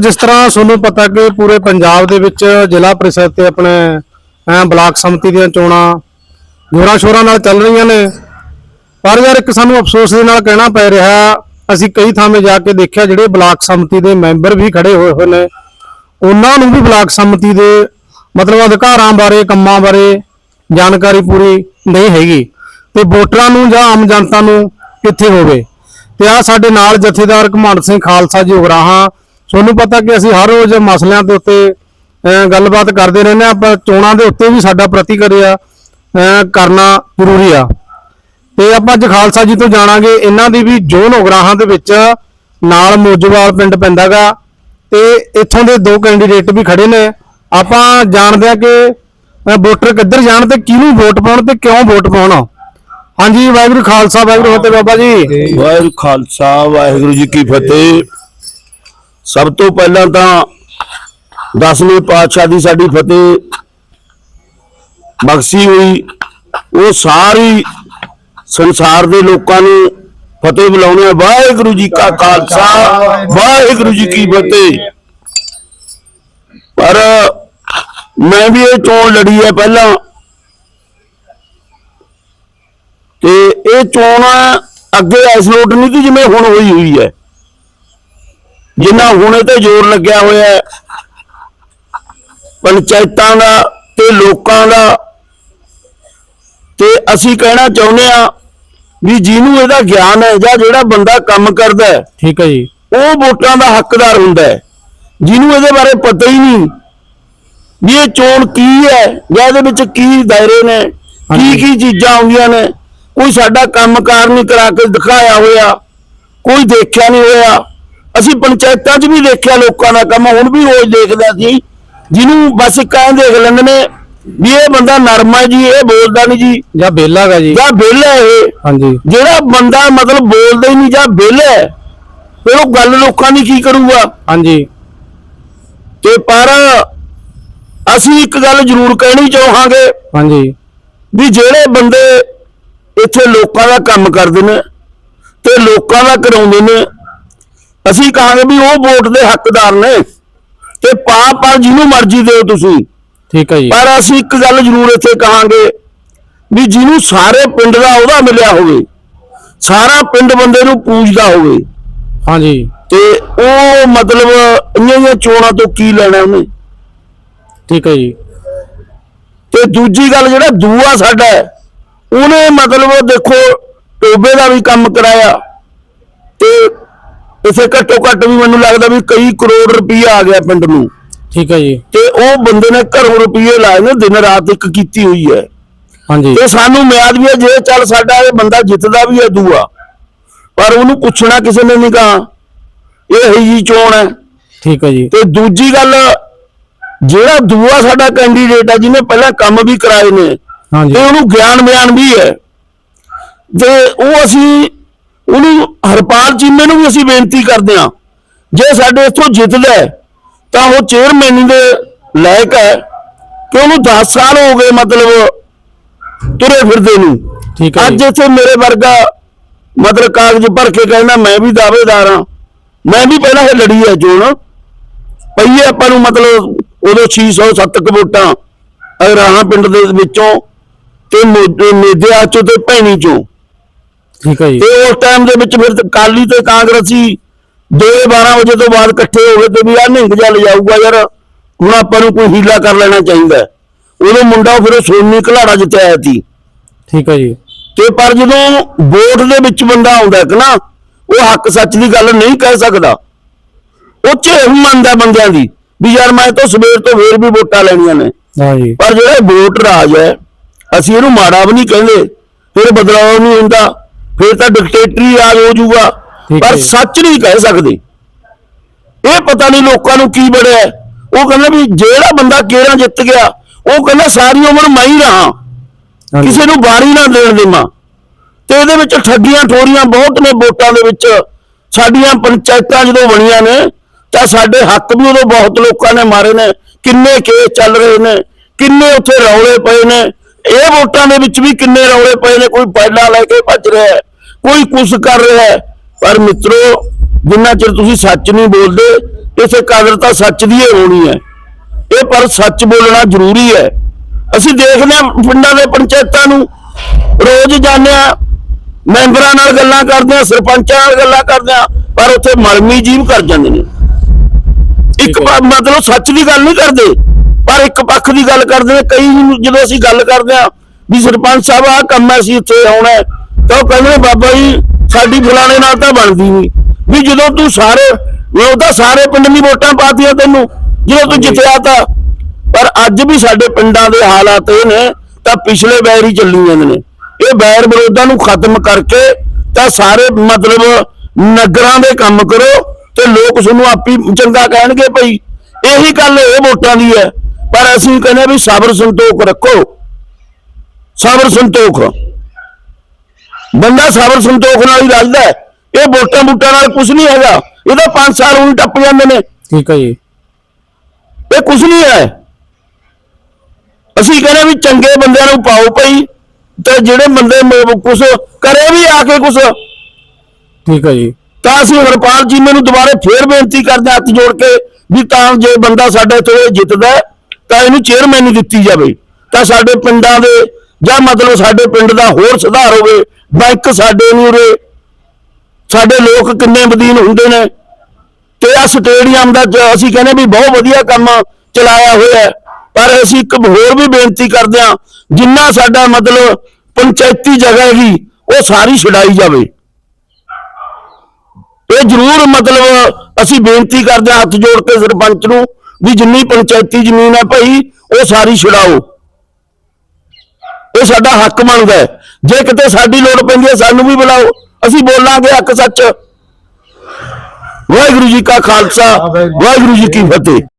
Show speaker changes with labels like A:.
A: ਜਿਸ ਤਰ੍ਹਾਂ ਤੁਹਾਨੂੰ ਪਤਾ ਕਿ ਪੂਰੇ ਪੰਜਾਬ ਦੇ ਵਿੱਚ ਜ਼ਿਲ੍ਹਾ ਪ੍ਰੀਸ਼ਦ ਤੇ ਆਪਣੇ ਬਲਾਕ ਸਮਿਤੀ ਦੀਆਂ ਚੋਣਾਂ ਜੋਰਾਂ ਸ਼ੋਰਾਂ ਨਾਲ ਚੱਲ ਰਹੀਆਂ ਨੇ। ਪਰ ਯਾਰ ਇੱਕ ਸਾਨੂੰ ਅਫਸੋਸ ਦੇ ਨਾਲ ਕਹਿਣਾ ਪੈ ਰਿਹਾ, ਅਸੀਂ ਕਈ ਥਾਵੇਂ ਜਾ ਕੇ ਦੇਖਿਆ ਜਿਹੜੇ ਬਲਾਕ ਸੰਮਤੀ ਦੇ ਮੈਂਬਰ ਵੀ ਖੜੇ ਹੋਏ ਹੋਏ ਨੇ। ਉਹਨਾਂ ਨੂੰ ਵੀ ਬਲਾਕ ਸੰਮਤੀ ਦੇ ਮਤਲਬ ਅਧਿਕਾਰਾਂ ਬਾਰੇ, ਕੰਮਾਂ ਬਾਰੇ ਜਾਣਕਾਰੀ ਪੂਰੀ ਨਹੀਂ ਹੈਗੀ। ਤੇ ਵੋਟਰਾਂ ਨੂੰ ਜਾਂ ਆਮ ਜਨਤਾ ਨੂੰ ਕਿੱਥੇ ਹੋਵੇ? ਤੇ ਆ ਸਾਡੇ ਨਾਲ ਜਥੇਦਾਰ ਘਮੰਡ ਸਿੰਘ ਖਾਲਸਾ ਜੀ ਉਗਰਾਹਾਂ ਤੁਹਾਨੂੰ ਪਤਾ ਕਿ ਅਸੀਂ ਹਰ ਰੋਜ਼ ਮਸਲਿਆਂ ਦੇ ਉੱਤੇ ਗੱਲਬਾਤ ਕਰਦੇ ਰਹਿੰਦੇ ਹਾਂ। ਪਰ ਚੋਣਾਂ ਦੇ ਉੱਤੇ ਵੀ ਸਾਡਾ ਪ੍ਰਤੀਕਿਰਿਆ ਕਰਨਾ ਜ਼ਰੂਰੀ ਆ। ਤੇ ਆਪਾਂ ਅੱਜ ਖਾਲਸਾ ਜੀ ਤੋਂ ਜਾਣਾਂਗੇ, ਇਹਨਾਂ ਦੀ ਵੀ ਜੋਨ ਉਗਰਾਹਾਂ ਦੇ ਵਿੱਚ ਨਾਲ ਮੋਜੋਵਾਲ ਪਿੰਡ ਪੈਂਦਾਗਾ। ਤੇ ਇੱਥੋਂ ਦੇ ਦੋ ਕੈਂਡੀਡੇਟ ਵੀ ਖੜੇ ਨੇ। ਆਪਾਂ ਜਾਣਦੇ ਆ ਕਿ ਵੋਟਰ ਕਿੱਧਰ ਜਾਣ ਤੇ ਕਿਹਨੂੰ ਵੋਟ ਪਾਉਣ ਤੇ ਕਿਉਂ ਵੋਟ ਪਾਉਣ। ਹਾਂਜੀ, ਵਾਹਿਗੁਰੂ ਖਾਲਸਾ, ਵਾਹਿਗੁਰੂ ਫਤਿਹ ਬਾਬਾ ਜੀ।
B: ਵਾਹਿਗੁਰੂ ਖਾਲਸਾ, ਵਾਹਿਗੁਰੂ ਜੀ ਕੀ ਫਤਿਹ। ਸਭ ਤੋਂ ਪਹਿਲਾਂ ਤਾਂ ਦਸਵੇਂ ਪਾਤਸ਼ਾਹ ਦੀ ਸਾਡੀ ਫਤਿਹ ਬਖਸ਼ੀ ਹੋਈ। ਉਹ ਸਾਰੀ ਸੰਸਾਰ ਦੇ ਲੋਕਾਂ ਨੂੰ ਫਤਿਹ ਬੁਲਾਉਣੇ ਆ। ਵਾਹਿਗੁਰੂ ਜੀ ਕਾ ਖਾਲਸਾ, ਵਾਹਿਗੁਰੂ ਜੀ ਕੀ ਫਤਿਹ। ਪਰ ਮੈਂ ਵੀ ਇਹ ਚੋਣ ਲੜੀ ਹੈ ਪਹਿਲਾਂ ਤੇ ਇਹ ਚੋਣ ਅੱਗੇ ਇਸ ਲੋਟ ਨਹੀਂ ਕਿ ਜਿਵੇਂ ਹੁਣ ਹੋਈ ਹੋਈ ਹੈ। ਜਿੰਨਾ ਹੁਣੇ ਤੇ ਜ਼ੋਰ ਲੱਗਿਆ ਹੋਇਆ ਹੈ ਪੰਚਾਇਤਾਂ ਦਾ ਤੇ ਲੋਕਾਂ ਦਾ। ਤੇ ਅਸੀਂ ਕਹਿਣਾ ਚਾਹੁੰਦੇ ਆ ਵੀ ਜਿਹਨੂੰ ਇਹਦਾ ਗਿਆਨ ਹੈ ਜਾਂ ਜਿਹੜਾ ਬੰਦਾ ਕੰਮ ਕਰਦਾ ਹੈ
A: ਠੀਕ ਹੈ ਜੀ।
B: ਉਹ ਵੋਟਾਂ ਦਾ ਹੱਕਦਾਰ ਹੁੰਦਾ ਹੈ। ਜਿਹਨੂੰ ਇਹਦੇ ਬਾਰੇ ਪਤਾ ਹੀ ਨਹੀਂ ਵੀ ਇਹ ਚੋਣ ਕੀ ਹੈ ਜਾਂ ਇਹਦੇ ਵਿੱਚ ਕੀ ਦਾਇਰੇ ਨੇ ਕੀ। ਕੀ ਚੀਜ਼ਾਂ ਆਉਂਦੀਆਂ ਨੇ। ਕੋਈ ਸਾਡਾ ਕੰਮਕਾਰ ਨਹੀਂ ਕਰਾ ਕੇ ਦਿਖਾਇਆ ਹੋਇਆ ਕੋਈ ਦੇਖਿਆ ਨਹੀਂ ਹੋਇਆ। ਅਸੀਂ ਪੰਚਾਇਤਾਂ 'ਚ ਵੀ ਦੇਖਿਆ ਲੋਕਾਂ ਦਾ ਕੰਮ ਹੁਣ ਵੀ ਰੋਜ਼ ਦੇਖਦਾ ਸੀ। ਜਿਹਨੂੰ ਬਸ ਇੱਕ ਐਂ ਦੇਖ ਲੈਂਦੇ ਨੇ ਵੀ ਇਹ ਬੰਦਾ ਨਰਮ ਹੈ ਜੀ ਇਹ ਬੋਲਦਾ ਨਹੀਂ ਜੀ।
A: ਜਾਂ ਬੇਲਾ ਗਾ ਜੀ।
B: ਜਾਂ ਵਿਹਲਾ ਇਹ।
A: ਹਾਂਜੀ।
B: ਜਿਹੜਾ ਬੰਦਾ ਮਤਲਬ ਬੋਲਦਾ ਹੀ ਨਹੀਂ ਜਾਂ ਹੈ ਫਿਰ ਉਹ ਗੱਲ ਲੋਕਾਂ ਦੀ ਕੀ ਕਰੂਗਾ?
A: ਹਾਂਜੀ।
B: ਤੇ ਪਰ ਅਸੀਂ ਇੱਕ ਗੱਲ ਜ਼ਰੂਰ ਕਹਿਣੀ ਚਾਹਾਂਗੇ
A: ਹਾਂਜੀ।
B: ਵੀ ਜਿਹੜੇ ਬੰਦੇ ਇੱਥੇ ਲੋਕਾਂ ਦਾ ਕੰਮ ਕਰਦੇ ਨੇ ਤੇ ਲੋਕਾਂ ਦਾ ਕਰਾਉਂਦੇ ਨੇ ਅਸੀਂ ਕਹਾਂਗੇ ਵੀ ਉਹ ਵੋਟ ਦੇ ਹੱਕਦਾਰ ਨੇ ਤੇ ਪਾ ਪਾ ਜਿਹਨੂੰ ਮਰਜ਼ੀ ਦਿਓ ਤੁਸੀਂ।
A: ਠੀਕ ਹੈ ਜੀ।
B: ਪਰ ਅਸੀਂ ਇੱਕ ਗੱਲ ਜ਼ਰੂਰ ਇੱਥੇ ਕਹਾਂਗੇ ਵੀ ਜਿਹਨੂੰ ਸਾਰੇ ਪਿੰਡ ਦਾ ਉਹਦਾ ਮਿਲਿਆ ਹੋਵੇ ਸਾਰਾ ਪਿੰਡ ਬੰਦੇ ਨੂੰ ਪੂਜਦਾ ਹੋਵੇ
A: ਹਾਂਜੀ।
B: ਤੇ ਉਹ ਮਤਲਬ ਇੰਨੀਆਂ ਚੋਣਾਂ ਤੋਂ ਕੀ ਲੈਣਾ ਉਹਨੇ?
A: ਠੀਕ ਹੈ ਜੀ।
B: ਤੇ ਦੂਜੀ ਗੱਲ ਜਿਹੜਾ ਦੂਆ ਸਾਡਾ ਉਹਨੇ ਮਤਲਬ ਦੇਖੋ ਟੋਬੇ ਦਾ ਵੀ ਕੰਮ ਕਰਾਇਆ ਤੇ ਇਸੇ ਘੱਟੋ ਘੱਟ ਵੀ ਮੈਨੂੰ ਲੱਗਦਾ ਵੀ ਕਈ ਕਰੋੜ ਰੁਪਈਆ ਆ ਗਿਆ ਪਿੰਡ ਨੂੰ।
A: ਠੀਕ ਹੈ ਜੀ।
B: ਤੇ ਉਹ ਬੰਦੇ ਨੇ ਘਰੋਂ ਰੁਪਈਏ ਲਾਏ ਨੇ ਦਿਨ ਰਾਤ ਇੱਕ ਕੀਤੀ ਹੋਈ ਹੈ।
A: ਹਾਂਜੀ।
B: ਤੇ ਸਾਨੂੰ ਮਿਆਦ ਵੀ ਹੈ ਜੇ ਚੱਲ ਸਾਡਾ ਇਹ ਬੰਦਾ ਜਿੱਤਦਾ ਵੀ ਹੈ ਦੂਆ ਪਰ ਉਹਨੂੰ ਪੁੱਛਣਾ ਕਿਸੇ ਨੇ ਨਹੀਂ ਕਹਾ ਇਹ ਹੀ ਜੀ ਚੋਣ ਹੈ।
A: ਠੀਕ ਹੈ ਜੀ।
B: ਤੇ ਦੂਜੀ ਗੱਲ ਜਿਹੜਾ ਦੂਆ ਸਾਡਾ ਕੈਂਡੀਡੇਟ ਹੈ ਜਿਹਨੇ ਪਹਿਲਾਂ ਕੰਮ ਵੀ ਕਰਾਏ ਨੇ
A: ਹਾਂਜੀ।
B: ਤੇ ਉਹਨੂੰ ਗਿਆਨ ਬਿਆਨ ਵੀ ਹੈ। ਤੇ ਉਹ ਅਸੀਂ ਉਹਨੂੰ ਹਰਪਾਲ ਚੀਮੇ ਨੂੰ ਵੀ ਅਸੀਂ ਬੇਨਤੀ ਕਰਦੇ ਹਾਂ। ਜੇ ਸਾਡੇ ਇੱਥੋਂ ਜਿੱਤਦਾ ਤਾਂ ਉਹ ਚੇਅਰਮੈਨ ਦੇ ਲਾਇਕ ਹੈ ਕਿ ਉਹਨੂੰ 10 ਸਾਲ ਹੋ ਗਏ ਮਤਲਬ ਤੁਰੇ ਫਿਰਦੇ ਨੂੰ।
A: ਠੀਕ ਹੈ
B: ਅੱਜ ਇੱਥੇ ਮੇਰੇ ਵਰਗਾ ਮਤਲਬ ਕਾਗਜ਼ ਭਰ ਕੇ ਕਹਿੰਦਾ ਮੈਂ ਵੀ ਦਾਅਵੇਦਾਰ ਹਾਂ। ਮੈਂ ਵੀ ਪਹਿਲਾਂ ਇਹ ਲੜੀ ਹੈ ਚੋਣ। ਪਈਏ ਆਪਾਂ ਨੂੰ ਮਤਲਬ ਉਦੋਂ 607 ਕੁ ਵੋਟਾਂ ਅਗਰਾਹਾਂ ਪਿੰਡ ਦੇ ਵਿੱਚੋਂ ਤੇ ਮੇਦਿਆ ਚੋਂ ਤੇ ਭੈਣੀ ਚੋਂ।
A: ਠੀਕ ਹੈ ਜੀ।
B: ਤੇ ਉਸ ਟਾਈਮ ਦੇ ਵਿੱਚ ਫਿਰ ਕਾਲੀ ਤੇ ਕਾਂਗਰਸੀ ਦੋ 12 ਵਜੇ ਤੋਂ ਬਾਅਦ ਇਕੱਠੇ ਹੋ ਗਏ ਤੇ ਵੀ ਆ ਨਿੰਗ ਜਾ ਜਾਊਗਾ ਯਾਰ ਹੁਣ ਆਪਾਂ ਨੂੰ ਕੋਈ ਹੀਲਾ ਕਰ ਲੈਣਾ ਚਾਹੀਦਾ। ਉਦੋਂ ਮੁੰਡਾ ਫਿਰ ਸੋਨੀ ਘਲਾੜਾ ਜਿੱਤਿਆ ਸੀ।
A: ਠੀਕ ਹੈ ਜੀ।
B: ਤੇ ਪਰ ਜਦੋਂ ਵੋਟ ਦੇ ਵਿੱਚ ਬੰਦਾ ਆਉਂਦਾ ਕਿ ਨਾ ਉਹ ਹੱਕ ਸੱਚ ਦੀ ਗੱਲ ਨਹੀਂ ਕਹਿ ਸਕਦਾ। ਉਹ ਝੇਮ ਮੰਨਦਾ ਬੰਦਿਆਂ ਦੀ ਵੀ ਯਾਰ ਮੈਂ ਤਾਂ ਸਵੇਰ ਤੋਂ ਫੇਰ ਵੀ ਵੋਟਾਂ ਲੈਣੀਆਂ ਨੇ।
A: ਹਾਂਜੀ
B: ਪਰ ਜਿਹੜਾ ਵੋਟ ਰਾਜ ਹੈ ਅਸੀਂ ਇਹਨੂੰ ਮਾੜਾ ਵੀ ਨਹੀਂ ਕਹਿੰਦੇ ਫਿਰ ਬਦਲਾਅ ਨਹੀਂ ਹੁੰਦਾ। ਫਿਰ ਤਾਂ ਡਿਕਟੇਟਰੀ ਰਾਜ ਹੋ ਜਾਊਗਾ। ਪਰ। ਸੱਚ ਨਹੀਂ ਕਹਿ ਸਕਦੇ। ਇਹ ਪਤਾ ਨਹੀਂ ਲੋਕਾਂ ਨੂੰ ਕੀ ਬੜਿਆ। ਉਹ ਕਹਿੰਦਾ ਵੀ ਜਿਹੜਾ ਬੰਦਾ ਕੇਰਾ ਜਿੱਤ ਗਿਆ ਉਹ ਕਹਿੰਦਾ ਸਾਰੀ ਉਮਰ ਮੈਂ ਹੀ ਰਹਾ। ਕਿਸੇ ਨੂੰ ਬਾਰੀ ਨਾ ਦੇਣ ਦੇਵਾਂ। ਤੇ ਇਹਦੇ ਵਿੱਚ ਠੱਗੀਆਂ ਠੋਰੀਆਂ ਬਹੁਤ ਨੇ ਵੋਟਾਂ ਦੇ ਵਿੱਚ। ਸਾਡੀਆਂ ਪੰਚਾਇਤਾਂ ਜਦੋਂ ਬਣੀਆਂ ਨੇ ਤਾਂ ਸਾਡੇ ਹੱਕ ਵੀ ਉਦੋਂ ਬਹੁਤ ਲੋਕਾਂ ਨੇ ਮਾਰੇ ਨੇ। ਕਿੰਨੇ ਕੇਸ ਚੱਲ ਰਹੇ ਨੇ ਕਿੰਨੇ ਉੱਥੇ ਰੌਲੇ ਪਏ ਨੇ। ਇਹ ਵੋਟਾਂ ਦੇ ਵਿੱਚ ਵੀ ਕਿੰਨੇ ਰੌਲੇ ਪਏ ਨੇ ਕੋਈ ਪੈਲਾ ਲੈ ਕੇ ਭੱਜ ਰਿਹਾ ਹੈ। ਕੋਈ ਕੁਛ ਕਰ ਰਿਹਾ ਹੈ। ਪਰ ਮਿੱਤਰੋ ਜਿੰਨਾ ਚਿਰ ਤੁਸੀਂ ਸੱਚ ਨਹੀਂ ਬੋਲਦੇ ਇਸੇ ਕਦਰ ਤਾਂ ਸੱਚ ਦੀ ਹੀ ਹੋਣੀ ਹੈ। ਇਹ ਪਰ ਸੱਚ ਬੋਲਣਾ ਜ਼ਰੂਰੀ ਹੈ। ਅਸੀਂ ਦੇਖਦੇ ਹਾਂ ਪਿੰਡਾਂ ਦੇ ਪੰਚਾਇਤਾਂ ਨੂੰ। ਰੋਜ਼ ਜਾਂਦੇ ਹਾਂ ਮੈਂਬਰਾਂ ਨਾਲ ਗੱਲਾਂ ਕਰਦੇ ਹਾਂ ਸਰਪੰਚਾਂ ਨਾਲ ਗੱਲਾਂ ਕਰਦੇ ਹਾਂ ਪਰ ਉੱਥੇ ਮਲਮੀ ਜੀਵ ਕਰ ਜਾਂਦੇ ਨੇ। ਇੱਕ ਮਤਲਬ ਸੱਚ ਦੀ ਗੱਲ ਨਹੀਂ ਕਰਦੇ ਪਰ ਇੱਕ ਪੱਖ ਦੀ ਗੱਲ ਕਰਦੇ ਨੇ। ਕਈ ਜਦੋਂ ਅਸੀਂ ਗੱਲ ਕਰਦੇ ਹਾਂ ਵੀ ਸਰਪੰਚ ਸਾਹਿਬ ਆਹ ਕੰਮ ਹੈ ਅਸੀਂ ਇੱਥੇ ਆਉਣਾ ਤਾਂ ਉਹ ਕਹਿੰਦੇ ਨੇ ਬਾਬਾ ਜੀ ਸਾਡੀ ਫਲਾਣੇ ਨਾਲ ਤਾਂ ਬਣਦੀ ਨਹੀਂ ਵੀ ਜਦੋਂ ਤੂੰ ਸਾਰੇ ਉਹ ਤਾਂ ਸਾਰੇ ਪਿੰਡ ਦੀ ਵੋਟਾਂ ਪਾਤੀਆਂ ਤੈਨੂੰ ਜਦੋਂ ਤੂੰ ਜਿੱਤਿਆ ਤਾਂ। ਪਰ ਅੱਜ ਵੀ ਸਾਡੇ ਪਿੰਡਾਂ ਦੇ ਹਾਲਾਤ ਇਹ ਨੇ ਤਾਂ ਪਿਛਲੇ ਵੈਰ ਹੀ ਚੱਲੀ ਜਾਂਦੇ ਨੇ। ਇਹ ਵੈਰ ਵਿਰੋਧਾਂ ਨੂੰ ਖਤਮ ਕਰਕੇ ਤਾਂ ਸਾਰੇ ਮਤਲਬ ਨਗਰਾਂ ਦੇ ਕੰਮ ਕਰੋ ਤੇ ਲੋਕ ਤੁਹਾਨੂੰ ਆਪੀ ਚੰਗਾ ਕਹਿਣਗੇ ਭਈ। ਇਹੀ ਗੱਲ ਇਹ ਵੋਟਾਂ ਦੀ ਹੈ। ਪਰ ਅਸੀਂ ਕਹਿੰਦੇ ਵੀ ਸਬਰ ਸੰਤੋਖ ਰੱਖੋ। ਸਬਰ ਸੰਤੋਖ। ਬੰਦਾ ਸਬਰ ਸੰਤੋਖ ਨਾਲ ਹੀ ਰੱਜਦਾ ਹੈ। ਇਹ ਵੋਟਾਂ ਬੂਟਾਂ ਨਾਲ ਕੁਝ ਨਹੀਂ ਹੈਗਾ। ਇਹਦਾ 5 ਸਾਲ ਹੁਣ ਟੱਪ ਜਾਂਦੇ ਨੇ।
A: ਠੀਕ ਹੈ ਜੀ।
B: ਇਹ ਕੁਝ ਨਹੀਂ ਹੈ। ਅਸੀਂ ਕਹਿੰਦੇ ਵੀ ਚੰਗੇ ਬੰਦਿਆਂ ਨੂੰ ਪਾਓ ਭਈ। ਤੇ ਜਿਹੜੇ ਬੰਦੇ ਕੁਝ ਕਰੇ ਵੀ ਆ ਕੇ ਕੁਝ
A: ਠੀਕ ਹੈ ਜੀ।
B: ਤਾਂ ਅਸੀਂ ਹਰਪਾਲ ਜੀ ਮੈਨੂੰ ਦੁਬਾਰੇ ਫੇਰ ਬੇਨਤੀ ਕਰਦੇ ਹਾਂ ਹੱਥ ਜੋੜ ਕੇ ਵੀ ਤਾਂ ਜੇ ਬੰਦਾ ਸਾਡੇ ਤੋਂ ਇਹ ਜਿੱਤਦਾ ਹੈ, ਤਾਂ ਇਹਨੂੰ ਚੇਅਰਮੈਨ ਦਿੱਤੀ ਜਾਵੇ। ਤਾਂ ਸਾਡੇ ਪਿੰਡਾਂ ਦੇ ਜਾਂ ਮਤਲਬ ਸਾਡੇ ਪਿੰਡ ਦਾ ਹੋਰ ਸੁਧਾਰ ਹੋਵੇ ਬੈਂਕ ਸਾਡੇ ਨੂੰ ਉਰੇ। ਸਾਡੇ ਲੋਕ ਕਿੰਨੇ ਬਦੀਨ ਹੁੰਦੇ ਨੇ। ਤੇ ਆ ਸਟੇਡੀਅਮ ਦਾ ਅਸੀਂ ਕਹਿੰਦੇ ਵੀ ਬਹੁਤ ਵਧੀਆ ਕੰਮ ਚਲਾਇਆ ਹੋਇਆ ਪਰ ਅਸੀਂ ਇੱਕ ਹੋਰ ਵੀ ਬੇਨਤੀ ਕਰਦੇ ਹਾਂ, ਜਿੰਨਾ ਸਾਡਾ ਮਤਲਬ ਪੰਚਾਇਤੀ ਜਗ੍ਹਾ ਹੈਗੀ, ਉਹ ਸਾਰੀ ਛਡਾਈ ਜਾਵੇ। ਇਹ ਜ਼ਰੂਰ ਮਤਲਬ ਅਸੀਂ ਬੇਨਤੀ ਕਰਦੇ ਹਾਂ ਹੱਥ ਜੋੜ ਕੇ ਸਰਪੰਚ ਨੂੰ ਵੀ ਜਿੰਨੀ ਪੰਚਾਇਤੀ ਜ਼ਮੀਨ ਹੈ ਭਾਈ, ਉਹ ਸਾਰੀ ਛਡਾਓ। ਇਹ ਸਾਡਾ ਹੱਕ ਬਣਦਾ ਹੈ। ਜੇ ਕਿਤੇ ਸਾਡੀ ਲੋੜ ਪੈਂਦੀ ਹੈ ਸਾਨੂੰ ਵੀ ਬੁਲਾਓ। ਅਸੀਂ ਬੋਲਾਂਗੇ ਹੱਕ ਸੱਚ। ਵਾਹਿਗੁਰੂ ਜੀ ਕਾ ਖਾਲਸਾ ਵਾਹਿਗੁਰੂ ਜੀ ਕੀ ਫਤਿਹ।